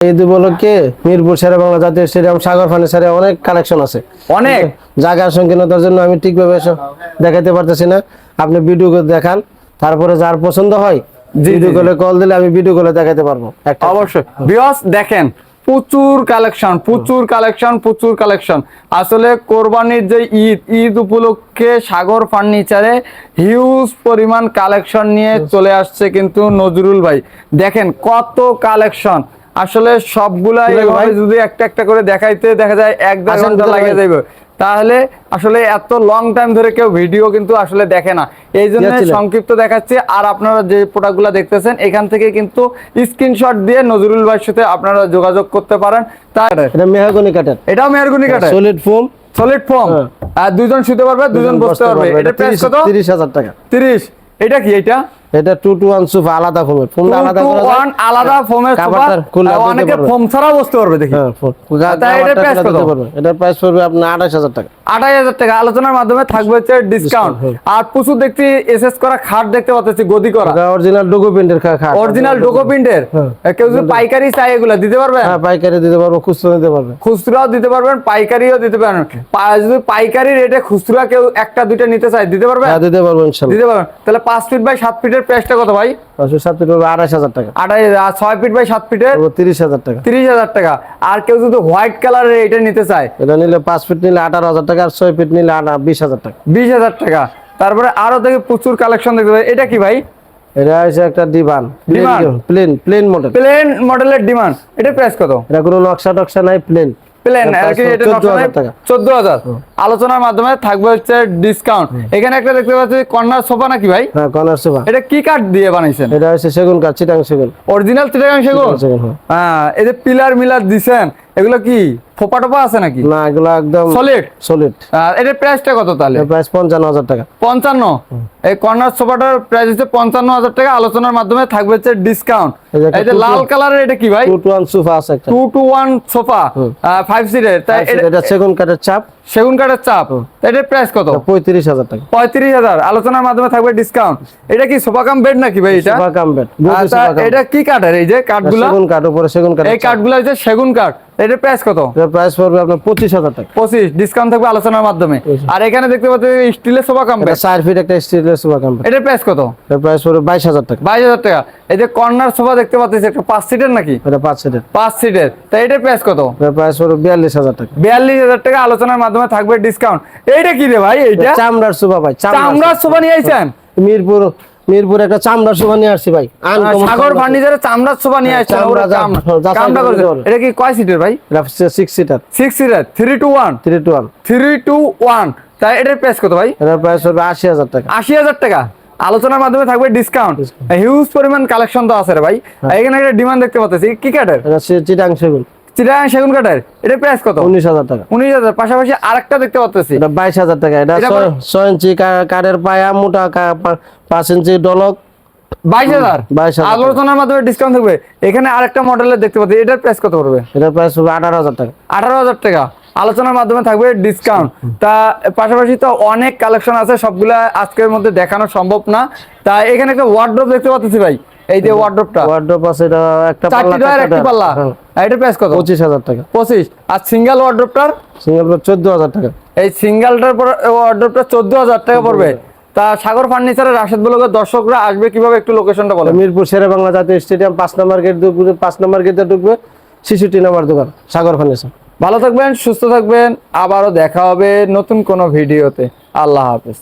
উপলক্ষে মিরপুর শেরে বাংলা জাতীয় স্টেডিয়াম সাগর ফার্নিচারে অনেক কালেকশন আছে। অনেক? জায়গার সংকীর্ণতার জন্য আমি ঠিকভাবে দেখাতে পারতেছি না। আপনি ভিডিও দেখান তারপরে যার পছন্দ হয় ভিডিও কলে কল দিলে আমি ভিডিও কলে দেখাতে পারব। অবশ্যই। বিয়স দেখেন প্রচুর কালেকশন প্রচুর কালেকশন প্রচুর কালেকশন আসলে কোরবানির যে ঈদ ঈদ উপলক্ষে সাগর ফার্নিচারে হিউজ পরিমাণ কালেকশন নিয়ে চলে আসছে কিন্তু নজরুল ভাই। দেখেন কত কালেকশন আসলে সবগুলা ঠিক আছে এভাবে ভাই। যদি একটা একটা করে দেখাইতে দেখা যায় এক দেড় ঘণ্টা ভিতরে লাগে যাবে তাহলে আসলে এত লং টাইম ধরে কেউ ভিডিও কিন্তু আসলে দেখে না। এই জন্য সংক্ষিপ্ত দেখাচ্ছি। আর আপনারা যে প্রোডাক্টগুলো দেখতেছেন এখান থেকে কিন্তু স্ক্রিনশট দিয়ে নজরুল ভাইয়ের সাথে আপনারা যোগাযোগ করতে পারেন। তার এটা মেহাগনি কাঠের। এটাও মেহরগুনি কাটে সলিড ফোম সলিড ফর্ম হ্যাঁ। আর দুজন শুতে পারবে দুজন বসতে পারবে। এটা প্রাইস কত? তিরিশ হাজার টাকা। তিরিশ। এটা কি এটা? এটা টু টু ওয়ান সুফা আলাদা ফোমের। ফোমটা আলাদা করা আলাদা ফোমের কাভারটা অনেকে ফোম ছাড়া বসতে পারবে দেখি। হ্যাঁ কত? দিতে প্রাইস পড়বে আঠাশ হাজার টাকা। আড়াই হাজার টাকা। আলোচনার মাধ্যমে থাকবে হচ্ছে ডিসকাউন্ট হ্যাঁ। আর প্রচুর দেখছি এসএস করা খাট দেখতে পাচ্ছি গদি করা। এটা অরিজিনাল ডোগো প্রিন্টের খাট। অরিজিনাল প্রিন্টের? হ্যাঁ। কেউ যদি পাইকারি চাই এগুলা দিতে পারবে হ্যাঁ পাইকারি দিতে পারব খুচরো দিতে পারবে। খুচরাও দিতে পারবেন পাইকারিও দিতে পারবেন। যদি পাইকারি রেটে খুচরা কেউ একটা দুইটা নিতে চায় দিতে পারবে হ্যাঁ দিতে পারব ইনশাল্লাহ। দিতে পারবেন। তাহলে পাঁচ ফিট বাই সাত ফিটের প্রাইসটা কত ভাই? আড়াইশ হাজার টাকা। আড়াই আর ছয় ফিট বাই ফিটের? পড়বে তিরিশ হাজার টাকা। তিরিশ হাজার টাকা। আর কেউ যদি হোয়াইট কালারের এটা নিতে চায়? এটা নিলে পাঁচ ফিট নিলে আঠারো হাজার টাকা আর ছয় ফিট নিলে আটা বিশ হাজার টাকা। বিশ হাজার টাকা। তারপরে আরও দেখি প্রচুর কালেকশন দেখতে পাই। এটা কি ভাই? এটা হচ্ছে একটা divan? Plain plain model plain মডেলের ডিমান্ড। এটা প্রাইস কত? এটা কোনো নকশা টকশা নাই প্লেন। প্লেন চোদ্দ হাজার আলোচনার মাধ্যমে থাকবে হচ্ছে ডিসকাউন্ট এখানে একটা দেখতে পাচ্ছি কর্নার সোফা নাকি ভাই? হ্যাঁ কর্নার সোফা। এটা কি কাঠ দিয়ে বানাইছেন? এটা হচ্ছে সেগুন কাঠ চিটাং সেগুন। অরিজিনাল চিটাং সেগুন? সেগুন, হ্যাঁ। হ্যাঁ এই যে পিলার মিলার দিছেন এগুলো কি? ফোপা টোপা আছে নাকি? না এগুলো একদম সলিড সলিড আর এটার প্রাইসটা কত তাহলে? প্রাইস পঞ্চান্ন হাজার টাকা। পঞ্চান্ন? এই কর্নার সোফাটার প্রাইস হচ্ছে পঞ্চান্ন হাজার টাকা। আলোচনার মাধ্যমে থাকবে হচ্ছে ডিসকাউন্ট এই যে লাল কালারের এটা কি ভাই? টু টু ওয়ান সোফা আছে two two one sofa five সিটের তাই এটা সেগুন কাঠের চাপ। সেগুন কাঠের চাপ এটার প্রাইস কত? পঁয়ত্রিশ হাজার টাকা। পঁয়ত্রিশ হাজার আলোচনার মাধ্যমে থাকবে ডিসকাউন্ট এটা কি সোফা কাম বেড নাকি ভাই এটা? সোফা কাম বেড আচ্ছা, এটা কি কাঠের এই যে কাঠগুলা? সেগুন কাঠ উপরে সেগুন কাঠ এই কাঠগুলা হচ্ছে সেগুন কাঠ। এটার প্রাইস কত? এর প্রাইস পড়বে আপনার পঁচিশ হাজার টাকা। পঁচিশ ডিসকাউন্ট থাকবে আলোচনার মাধ্যমে। আর এখানে দেখতে পাচ্ছি স্টিলের সোফা কাম এটা চার ফিট একটা স্টিলের সোফা কাম বেড এটার প্রাইস কত? এর প্রাইস পড়বে বাইশ হাজার টাকা। বাইশ হাজার টাকা। এই যে কর্নার সোফা দেখতে পাচ্ছি একটা পাঁচ সিটের নাকি? এটা পাঁচ সিটের পাঁচ সিটের তা এটার প্রাইস কত? এর প্রাইস পড়বে বিয়াল্লিশ হাজার টাকা। বিয়াল্লিশ হাজার টাকা আলোচনার মাধ্যমে থাকবে ডিসকাউন্ট এইটা কি রে ভাই এইটা? চামড়ার সোফা ভাই চামড়ার সোফা নিয়ে আইছেন? মিরপুর মিরপুর একটা চামড়ার সোফা নিয়ে আসছি ভাই। সাগর ফার্নিচারে চামড়ার সোফা নিয়ে চামড়া, চাম- চাম- চামড়া করে। এটা কি কয় সিটের ভাই? এটা six seater six seater three two one three two one three two one তাই এটার প্রাইস কত ভাই? এটার প্রাইস আশি হাজার টাকা। আশি হাজার টাকা। আলোচনার মাধ্যমে থাকবে ডিসকাউন্ট হিউজ পরিমাণ কালেকশন তো আছে রে ভাই। হ্যাঁ। এখানে একটা ডিমান্ড দেখতে পাচ্ছি। কি এটা চিটাং সেগুন। সেগুন কাঠের এটার প্রাইস কত? উনিশ হাজার টাকা। উনিশ হাজার পাশাপাশি আরেকটা দেখতে পাচ্ছি এটা বাইশ হাজার টাকা এটা এটা ছয়- ইঞ্চি কাঠের পায়া মোটা কা- পা- পাঁচ ইঞ্চি ডলক বাইশ হাজার? 22,000 আলোচনার মাধ্যমে ডিসকাউন্ট থাকবে। এখানে আরেকটা মডেলের দেখতে পাচ্ছি এটার প্রাইস কত পড়বে? এটার প্রাইস পড়বে আঠারো হাজার টাকা। আঠারো হাজার টাকা। আলোচনার মাধ্যমে থাকবে ডিসকাউন্ট তা পাশাপাশি তো অনেক কালেকশন আছে সবগুলা আজকের মধ্যে দেখানো সম্ভব না। তা এখানে একটা ওয়ার্ড্রোপ দেখতে পাচ্ছি ভাই। এই যে ওয়ার্ড্রোপটা ওয়ার্ড্রপ আছে এটা একটা পাল্লা চারটা একটি পাল্লা। হ্যাঁ, এটার প্রাইস কত? পঁচিশ হাজার টাকা। পঁচিশ। আর সিঙ্গেল ওয়ার্ড্রোপটার সিঙ্গেল চোদ্দ হাজার টাকা। এই সিঙ্গেলটার ওয়ার্ড্রোপটা চোদ্দ টাকা পড়বে। তা সাগর ফার্নিচারের রাশেদ ব্লগের দর্শকরা আসবে কীভাবে একটু লোকেশনটা বলেন? মিরপুর শেরে বাংলা জাতীয় স্টেডিয়াম পাঁচ নম্বর গেট ঢুকবে পাঁচ নম্বর গেটে ঢুকবে ছিষট্টি নম্বর দোকান সাগর ফার্নিচার। ভালো থাকবেন সুস্থ থাকবেন আবারও দেখা হবে নতুন কোনো ভিডিওতে। আল্লাহ হাফেজ।